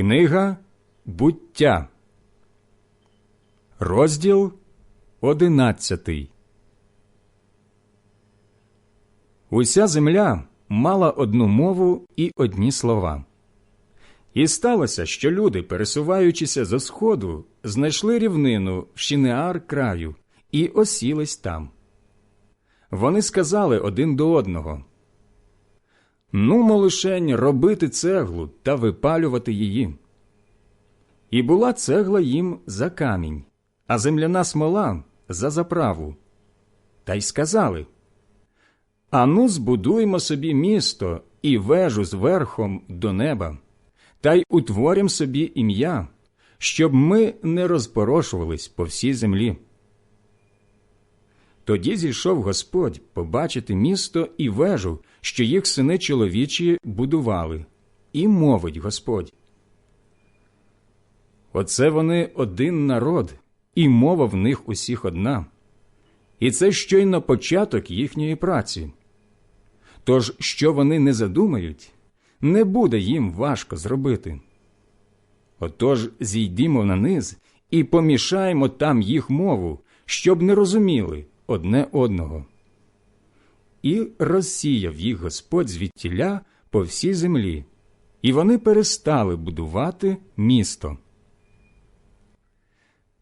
Книга буття, розділ одинадцятий. Уся земля мала одну мову і одні слова. І сталося, що люди, пересуваючися зо сходу, знайшли рівнину в Шінеар краю і осілись там. Вони сказали один до одного Ну, лишень робити цеглу та випалювати її. І була цегла їм за камінь, а земляна смола за заправу. Та й сказали Ану, збудуймо собі місто і вежу з верхом до неба, та й утворім собі ім'я, щоб ми не розпорошувались по всій землі. Тоді зійшов Господь побачити місто і вежу, що їх сини чоловічі будували, і мовить Господь. Оце вони один народ, і мова в них усіх одна. І це щойно початок їхньої праці. Тож, що вони не задумають, не буде їм важко зробити. Отож зійдімо на низ і помішаємо там їх мову, щоб не розуміли одне одного. І розсіяв їх Господь звідтіля по всій землі, і вони перестали будувати місто.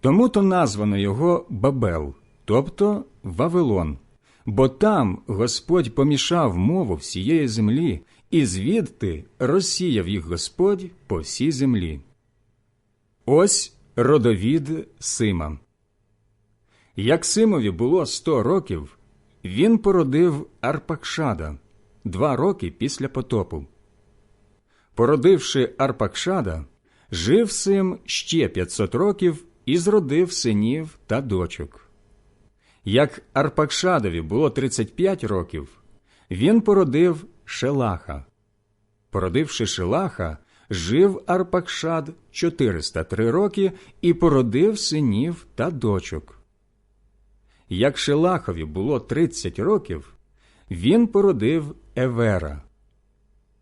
Тому то названо його Бабел, тобто Вавилон, бо там Господь помішав мову всієї землі, і звідти розсіяв їх Господь по всій землі. Ось родовід Сима. Як Симові було сто років, він породив Арпакшада два роки після потопу. Породивши Арпакшада, жив Сим ще 500 років і зродив синів та дочок. Як Арпакшадові було 35 років, він породив Шелаха. Породивши Шелаха, жив Арпакшад 403 роки і породив синів та дочок. Як Шелахові було 30 років, він породив Евера.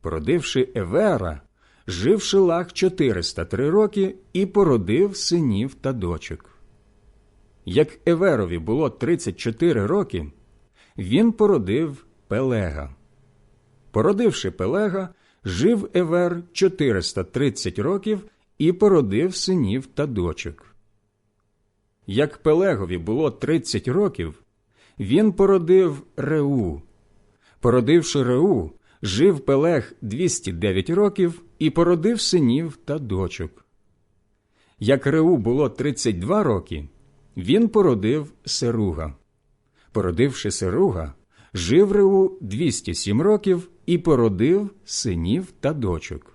Породивши Евера, жив Шелах 403 роки і породив синів та дочок. Як Еверові було 34 роки, він породив Пелега. Породивши Пелега, жив Евер 430 років і породив синів та дочок. Як Пелегові було 30 років, він породив Реу. Породивши Реу, жив Пелег 209 років і породив синів та дочок. Як Реу було 32 роки, він породив Серуга. Породивши Серуга, жив Реу 207 років і породив синів та дочок.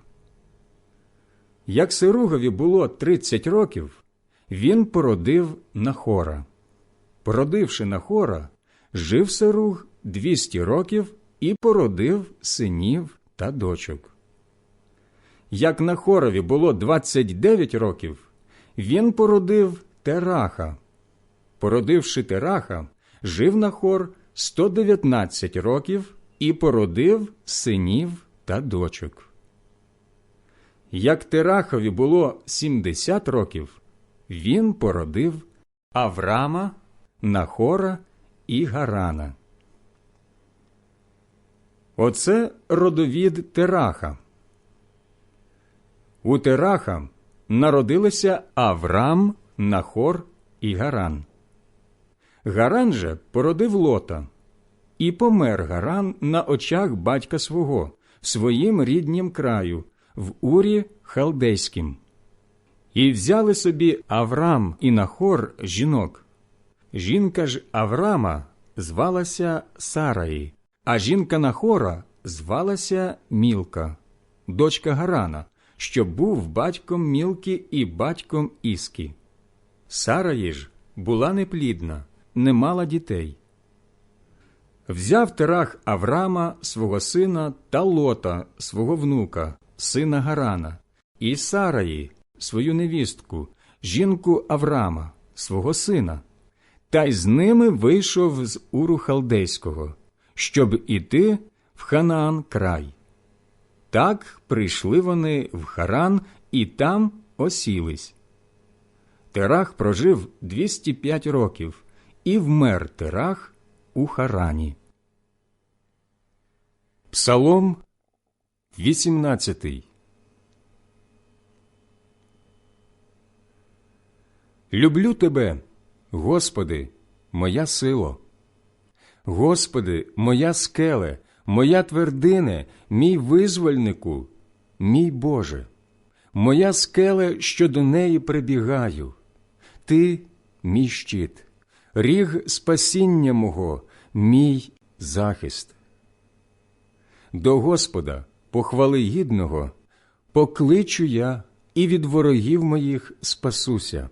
Як Серугові було 30 років, він породив Нахора. Породивши Нахора, жив Серуг 200 років і породив синів та дочок. Як Нахорові було 29 років, він породив Тераха. Породивши Тераха, жив Нахор 119 років і породив синів та дочок. Як Терахові було 70 років, він породив Аврама, Нахора і Гарана. Оце родовід Тераха. У Тераха народилися Аврам, Нахор і Гаран. Гаран же породив лота, і помер Гаран на очах батька свого своїм ріднім краю, в урі Халдейським. І взяли собі Аврам і Нахор жінок. Жінка ж Аврама звалася Сараї, а жінка Нахора звалася Мілка, дочка Гарана, що був батьком Мілки і батьком Іскі. Сараї ж була неплідна, не мала дітей. Взяв Терах Аврама свого сина та лота свого внука, сина Гарана, і Сараї свою невістку, жінку Аврама, свого сина, та й з ними вийшов з Уру Халдейського, щоб іти в Ханаан край. Так прийшли вони в Харан і там осілись. Терах прожив 205 років і вмер Терах у Харані. Псалом 18 Люблю тебе, Господи, моя сило. Господи, моя скеле, моя твердине, мій визвольнику, мій Боже, моя скеле, що до неї прибігаю. Ти мій щит, ріг спасіння мого, мій захист. До Господа, похвали гідного, покличу я і від ворогів моїх спасуся.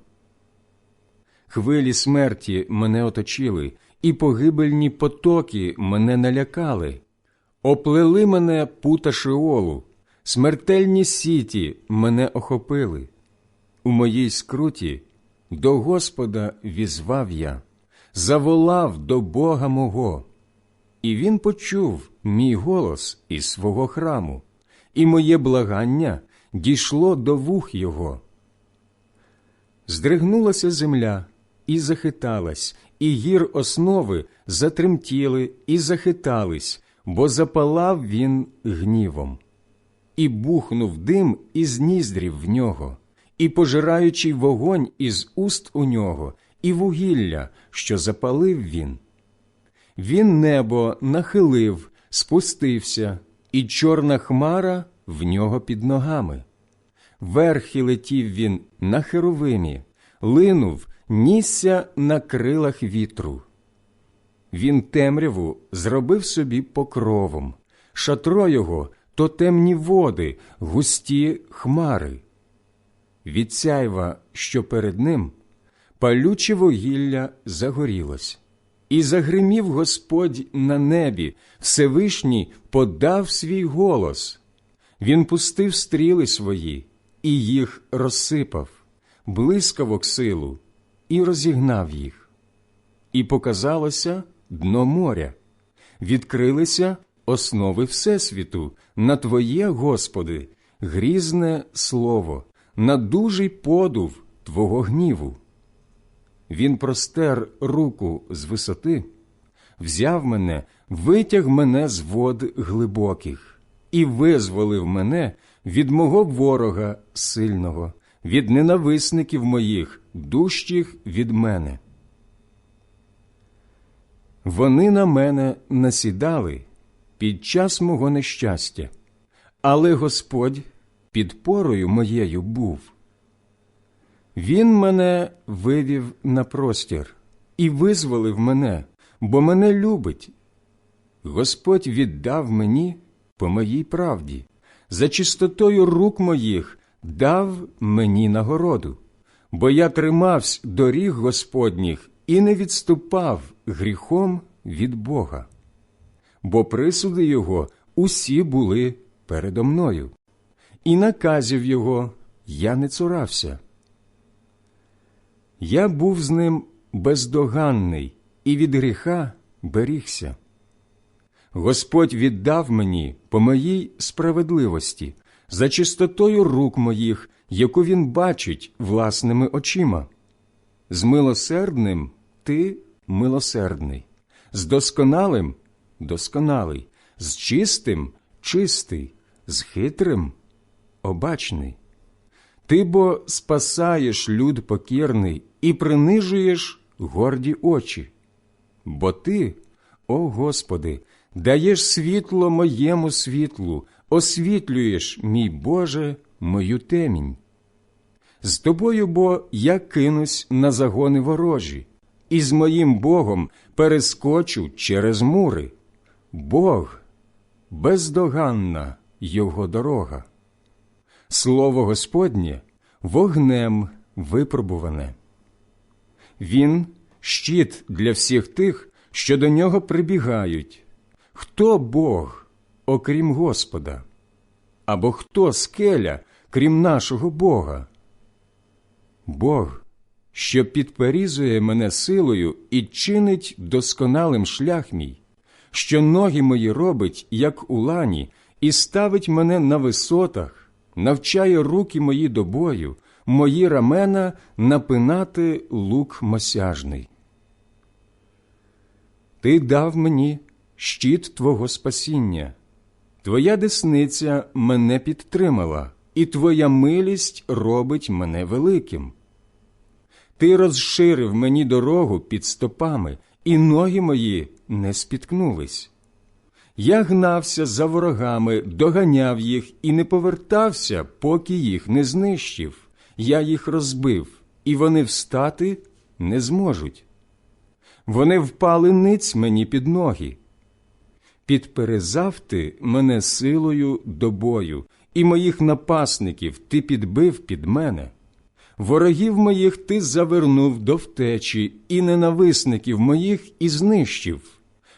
Хвилі смерті мене оточили, і погибельні потоки мене налякали, оплели мене пута Шеолу, смертельні сіті мене охопили. У моїй скруті до Господа візвав я, заволав до Бога мого, і він почув мій голос із свого храму, і моє благання дійшло до вух його. Здригнулася земля і захиталась, і гір основи затремтіли і захитались, бо запалав він гнівом, і бухнув дим із ніздрів в нього, і пожираючий вогонь із уст у нього, і вугілля, що запалив він. Він небо нахилив, спустився, і чорна хмара в нього під ногами. Верхи летів він на херовимі, линув, нісся на крилах вітру. Він темряву зробив собі покровом, шатро його то темні води, густі хмари. Від сяйва, що перед ним, палюче вугілля загорілось, і загримів Господь на небі, Всевишній подав свій голос. Він пустив стріли свої і їх розсипав, блискавок силу, і розігнав їх. І показалося дно моря, відкрилися основи Всесвіту на Твоє, Господи, грізне слово, на дужий подув Твого гніву. Він простер руку з висоти, взяв мене, витяг мене з вод глибоких і визволив мене від мого ворога сильного, від ненависників моїх, дужчих від мене. Вони на мене насідали під час мого нещастя, але Господь підпорою моєю був. Він мене вивів на простір і визволив мене, бо мене любить. Господь віддав мені по моїй правді, за чистотою рук моїх дав мені нагороду, бо я тримався доріг Господніх і не відступав гріхом від Бога, бо присуди Його усі були передо мною, і наказів Його я не цурався. Я був з ним бездоганний і від гріха берігся. Господь віддав мені по моїй справедливості, за чистотою рук моїх, яку він бачить власними очима. З милосердним ти милосердний, з досконалим досконалий, з чистим чистий, з хитрим обачний. Ти бо спасаєш люд покірний і принижуєш горді очі. Бо ти, о Господи, даєш світло моєму світлу, освітлюєш, мій Боже, мою темінь. З тобою бо я кинусь на загони ворожі, і з моїм Богом перескочу через мури. Бог бездоганна його дорога. Слово Господнє вогнем випробуване. Він щит для всіх тих, що до нього прибігають. Хто Бог, окрім Господа? Або хто скеля, крім нашого Бога? Бог, що підперізує мене силою і чинить досконалим шлях мій, що ноги мої робить, як у лані, і ставить мене на висотах, навчає руки мої до бою, мої рамена напинати лук мосяжний. Ти дав мені щит Твого спасіння, Твоя десниця мене підтримала, і Твоя милість робить мене великим. Ти розширив мені дорогу під стопами, і ноги мої не спіткнулись. Я гнався за ворогами, доганяв їх і не повертався, поки їх не знищив. Я їх розбив, і вони встати не зможуть. Вони впали ниць мені під ноги. Підперезав ти мене силою до бою, і моїх напасників ти підбив під мене. Ворогів моїх ти завернув до втечі, і ненависників моїх і знищив.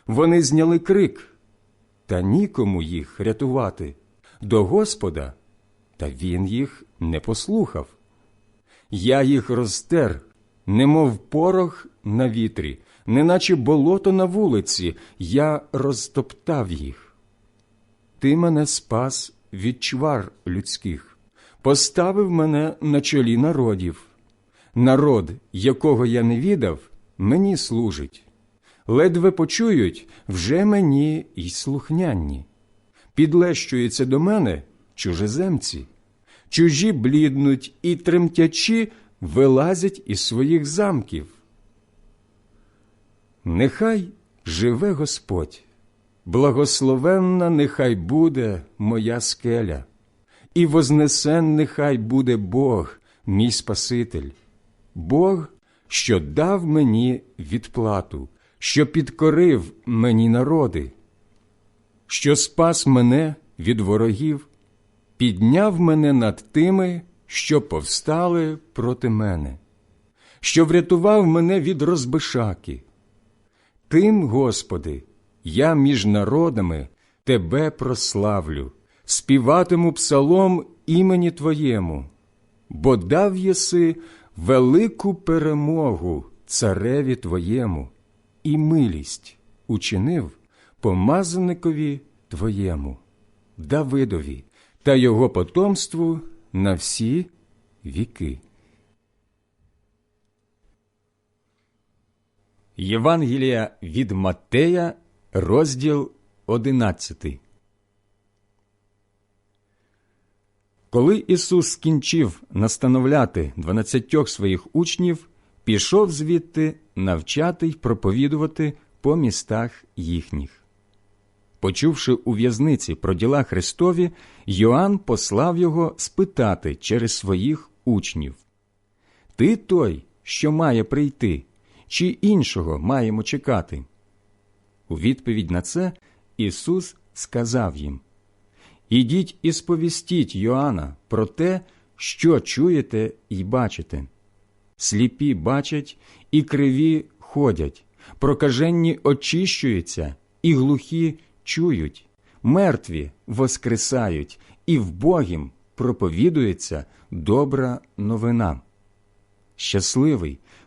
Вони зняли крик, та нікому їх рятувати до Господа, та він їх не послухав. Я їх розтер, немов порох на вітрі, неначе болото на вулиці, я розтоптав їх. Ти мене спас від чвар людських, поставив мене на чолі народів. Народ, якого я не відав, мені служить. Ледве почують вже мені й слухнянні. Підлещуються до мене чужеземці, чужі бліднуть і тремтячі вилазять із своїх замків. Нехай живе Господь, благословенна нехай буде моя скеля, і вознесен нехай буде Бог, мій Спаситель, Бог, що дав мені відплату, що підкорив мені народи, що спас мене від ворогів, підняв мене над тими, що повстали проти мене, що врятував мене від розбишаки. Тим, Господи, я між народами Тебе прославлю, співатиму псалом імені Твоєму, бо дав єси велику перемогу цареві Твоєму і милість учинив помазаникові Твоєму, Давидові та його потомству на всі віки. Євангелія від Маттея, розділ 11. Коли Ісус скінчив настановляти дванадцятьох своїх учнів, пішов звідти навчати й проповідувати по містах їхніх. Почувши у в'язниці про діла Христові, Йоанн послав його спитати через своїх учнів Ти той, що має прийти, чи іншого маємо чекати? У відповідь на це Ісус сказав їм Ідіть і сповістіть Йоанна про те, що чуєте і бачите. Сліпі бачать і криві ходять, прокаженні очищуються, і глухі чують, мертві воскресають, і вбогім проповідується добра новина. Щасливий,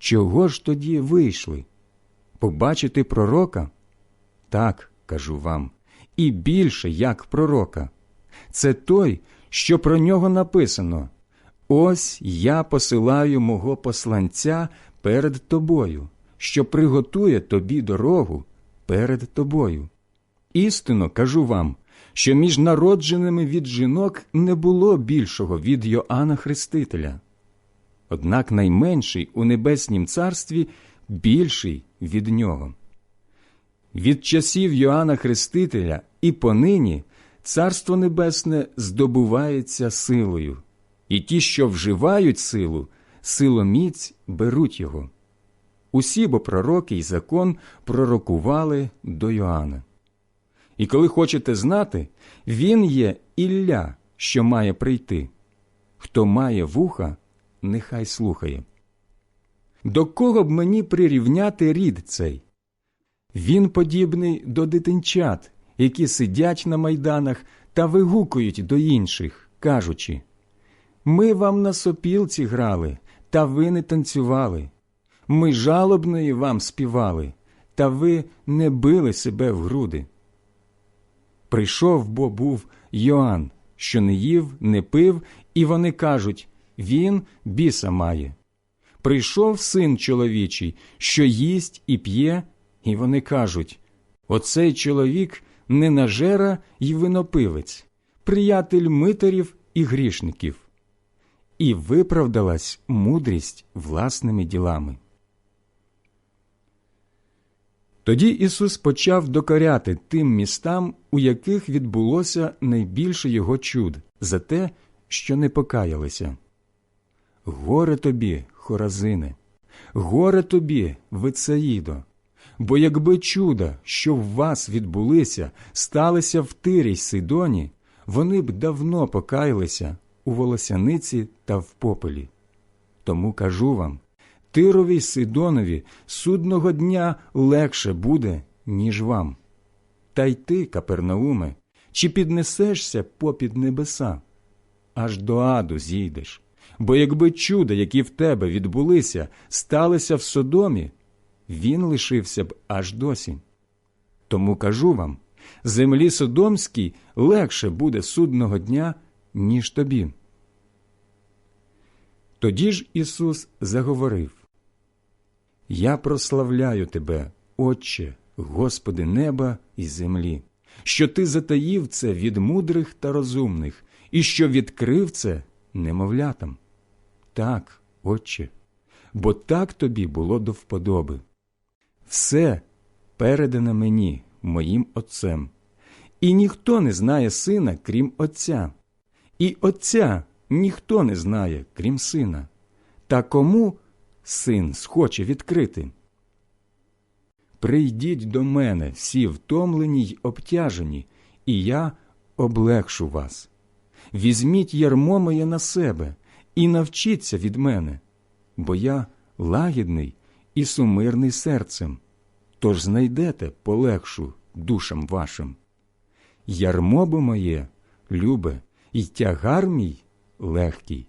Чого ж тоді вийшли? Побачити пророка? Так, кажу вам, і більше як пророка. Це той, що про нього написано Ось я посилаю мого посланця перед тобою, що приготує тобі дорогу перед тобою. Істинно кажу вам, що між народженими від жінок не було більшого від Йоанна Хрестителя. Однак найменший у небеснім царстві більший від нього. Від часів Йоанна Хрестителя і понині Царство Небесне здобувається силою, і ті, що вживають силу, силоміць беруть його. Усі бо пророки й закон пророкували до Йоанна. І коли хочете знати, він є Ілля, що має прийти. Хто має вуха, нехай слухає. До кого б мені прирівняти рід цей? Він подібний до дитинчат, які сидять на майданах та вигукують до інших, кажучи Ми вам на сопілці грали, та ви не танцювали. Ми жалобної вам співали, та ви не били себе в груди. Прийшов бо був Йоанн, що не їв, не пив, і вони кажуть Він біса має. Прийшов син чоловічий, що їсть і п'є, і вони кажуть Оцей чоловік ненажера й винопивець, приятель митарів і грішників. І виправдалась мудрість власними ділами. Тоді Ісус почав докоряти тим містам, у яких відбулося найбільше його чуд, за те, що не покаялися. Горе тобі, Хоразине, горе тобі, Вицаїдо, бо якби чуда, що в вас відбулися, сталися в Тирі й Сидоні, вони б давно покаялися у волосяниці та в попелі. Тому кажу вам Тирові Сидонові судного дня легше буде, ніж вам. Та й ти, Капернауме, чи піднесешся попід небеса? Аж до аду зійдеш. Бо якби чуда, які в тебе відбулися, сталися в Содомі, він лишився б аж досі. Тому кажу вам землі Содомській легше буде судного дня, ніж тобі. Тоді ж Ісус заговорив Я прославляю тебе, Отче, Господи неба і землі, що ти затаїв це від мудрих та розумних, і що відкрив це немовлятам. Так, Отче, бо так тобі було до вподоби. Все передане мені, моїм Отцем, і ніхто не знає сина, крім Отця, і Отця ніхто не знає, крім сина. Та кому син схоче відкрити? Прийдіть до мене всі втомлені й обтяжені, і я облегшу вас. Візьміть ярмо моє на себе і навчіться від мене, бо я лагідний і сумирний серцем, тож знайдете полегшу душам вашим. Ярмо бо моє, любе, і тягар мій легкий.